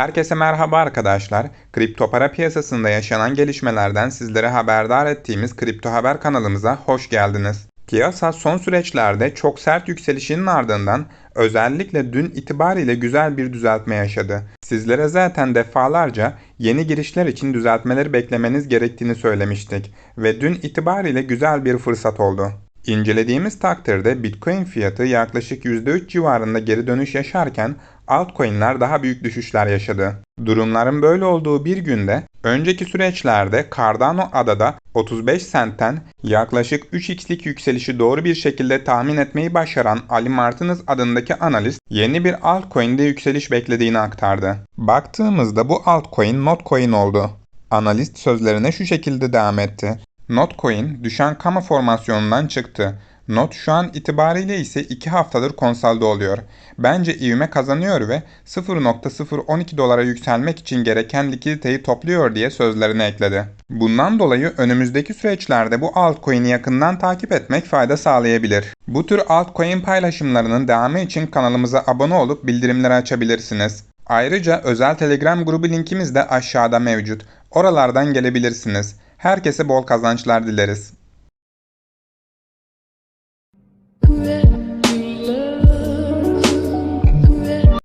Herkese merhaba arkadaşlar. Kripto para piyasasında yaşanan gelişmelerden sizlere haberdar ettiğimiz Kripto Haber kanalımıza hoş geldiniz. Piyasa son süreçlerde çok sert yükselişinin ardından özellikle dün itibariyle güzel bir düzeltme yaşadı. Sizlere zaten defalarca yeni girişler için düzeltmeleri beklemeniz gerektiğini söylemiştik ve dün itibariyle güzel bir fırsat oldu. İncelediğimiz takdirde Bitcoin fiyatı yaklaşık %3 civarında geri dönüş yaşarken altcoin'ler daha büyük düşüşler yaşadı. Durumların böyle olduğu bir günde önceki süreçlerde Cardano adada 35 centten yaklaşık 3x'lik yükselişi doğru bir şekilde tahmin etmeyi başaran Ali Martinez adındaki analist yeni bir altcoin'de yükseliş beklediğini aktardı. Baktığımızda bu altcoin Notcoin oldu. Analist sözlerine şu şekilde devam etti. Notcoin düşen kama formasyonundan çıktı. Not şu an itibariyle ise 2 haftadır konsolide oluyor. Bence ivme kazanıyor ve 0.012 dolara yükselmek için gereken likiditeyi topluyor diye sözlerine ekledi. Bundan dolayı önümüzdeki süreçlerde bu altcoin'i yakından takip etmek fayda sağlayabilir. Bu tür altcoin paylaşımlarının devamı için kanalımıza abone olup bildirimleri açabilirsiniz. Ayrıca özel Telegram grubu linkimiz de aşağıda mevcut. Oralardan gelebilirsiniz. Herkese bol kazançlar dileriz.